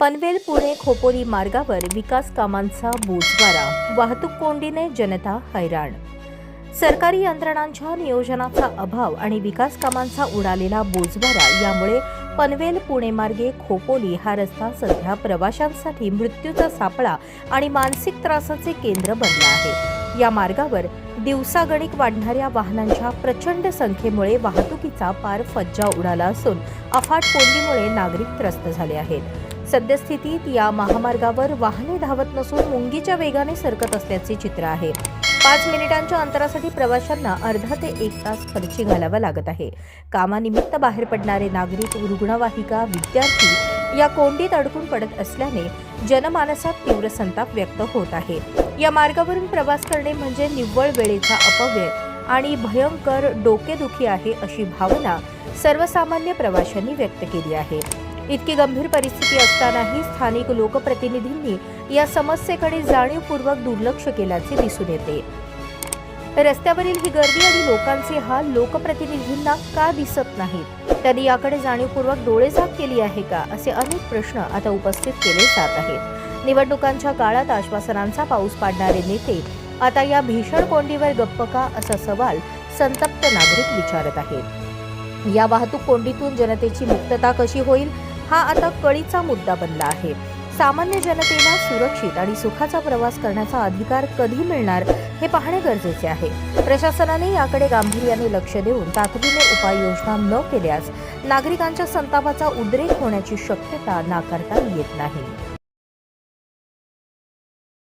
पनवेल पुणे खोपोली मार्गावर विकास कामांचा बोजवारा. वाहतूक कोंडीने जनता हैराण. सरकारी यंत्रणांच्या नियोजनाचा अभाव आणि विकास कामांचा उडालेला बोजवारा यामुळे पनवेल पुणे मार्गे खोपोली हा रस्ता सध्या प्रवाशांसाठी मृत्यूचा सापळा आणि मानसिक त्रासाचे केंद्र बनला आहे. या मार्गावर दिवसागणिक वाढणाऱ्या वाहनांच्या प्रचंड संख्येमुळे वाहतुकीचा पार फज्जा उडाला असून अफाट कोंडीमुळे नागरिक त्रस्त झाले आहेत. सद्यस्थितीत या महामार्गावर वाहने धावत नसून मुंगीच्या वेगाने सरकत असल्याचे चित्र आहे. पाच मिनिटांच्या अंतरासाठी प्रवाशांना अर्धा ते एक तास खर्ची घालावा लागत आहे. कामानिमित्त बाहेर पडणारे नागरिक रुग्णवाहिका विद्यार्थी या कोंडीत अडकून पडत असल्याने जनमानसात तीव्र संताप व्यक्त होत आहे. या मार्गावरून प्रवास करणे म्हणजे निव्वळ वेळेचा अपव्यय आणि भयंकर डोकेदुखी आहे अशी भावना सर्वसामान्य प्रवाशांनी व्यक्त केली आहे. इतकी गंभीर परिस्थिती असतानाही स्थानिक लोकप्रतिनिधींनी या समस्येकडे जाणीवपूर्वक दुर्लक्ष केल्याचे दिसून येते. रस्त्यावरील ही गर्दी आणि लोकांचे हाल लोकप्रतिनिधींना का दिसत नाहीत? त्यांनी याकडे जाणीवपूर्वक डोळेझाक केली आहे का? असे अनेक प्रश्न आता उपस्थित केले जात आहेत. निवडणुकांच्या काळात आश्वासनांचा पाऊस पाडणारे नेते आता या भीषण कोंडीवर गप्प का? असा सवाल संतप्त नागरिक विचारत आहेत. या वाहतूक कोंडीतून जनतेची मुक्तता कशी होईल? हा आता कळीचा मुद्दा बनला आहे. सामान्य जनतेला सुरक्षित आणि सुखाचा प्रवास करण्याचा अधिकार कधी मिळणार हे पाहणे गरजेचे आहे. प्रशासनाने याकडे गांभीर्याने लक्ष देऊन तातडीने उपाययोजना न केल्यास नागरिकांच्या संतापाचा उद्रेक होण्याची शक्यता नाकारता येत नाही.